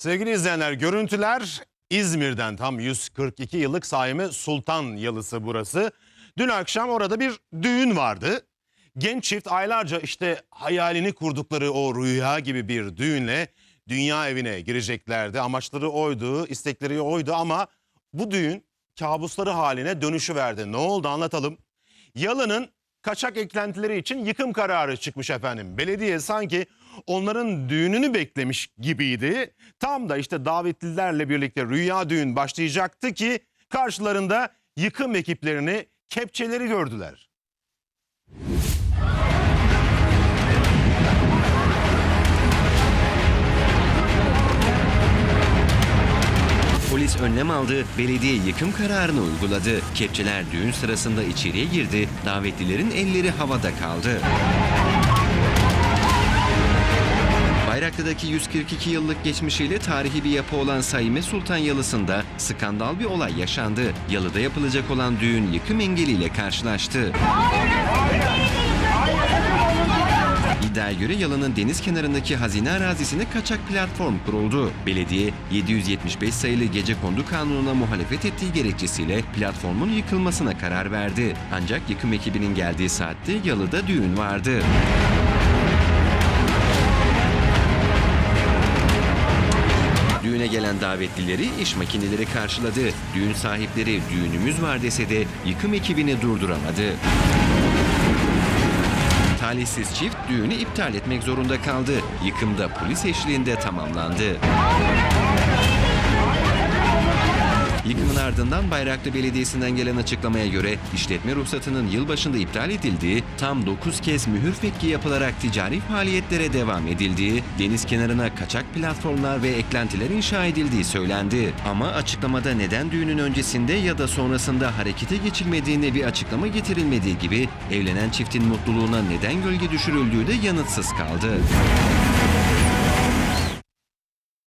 Sevgili izleyenler görüntüler İzmir'den tam 142 yıllık Saime Sultan Yalısı burası. Dün akşam orada bir düğün vardı. Genç çift aylarca işte hayalini kurdukları o rüya gibi bir düğünle dünya evine gireceklerdi. Amaçları oydu, istekleri oydu ama bu düğün kabusları haline dönüşü verdi. Ne oldu anlatalım. Yalı'nın kaçak eklentileri için yıkım kararı çıkmış efendim. Belediye sanki onların düğününü beklemiş gibiydi. Tam da işte davetlilerle birlikte rüya düğün başlayacaktı ki karşılarında yıkım ekiplerini kepçeleri gördüler. Önlem aldı, belediye yıkım kararını uyguladı. Kepçeler düğün sırasında içeriye girdi, davetlilerin elleri havada kaldı. Bayraklı'daki 142 yıllık geçmişiyle tarihi bir yapı olan Saime Sultan Yalısı'nda skandal bir olay yaşandı. Yalı'da yapılacak olan düğün yıkım engeliyle karşılaştı. İddiaya göre Yalı'nın deniz kenarındaki hazine arazisine kaçak platform kuruldu. Belediye 775 sayılı gece kondu kanununa muhalefet ettiği gerekçesiyle platformun yıkılmasına karar verdi. Ancak yıkım ekibinin geldiği saatte Yalı'da düğün vardı. Düğüne gelen davetlileri iş makineleri karşıladı. Düğün sahipleri düğünümüz var dese de yıkım ekibini durduramadı. Talihsiz çift düğünü iptal etmek zorunda kaldı. Yıkımda polis eşliğinde tamamlandı. Ardından Bayraklı Belediyesi'nden gelen açıklamaya göre işletme ruhsatının yılbaşında iptal edildiği, tam 9 kez mühür fetki yapılarak ticari faaliyetlere devam edildiği, deniz kenarına kaçak platformlar ve eklentiler inşa edildiği söylendi. Ama açıklamada neden düğünün öncesinde ya da sonrasında harekete geçilmediğine bir açıklama getirilmediği gibi evlenen çiftin mutluluğuna neden gölge düşürüldüğü de yanıtsız kaldı.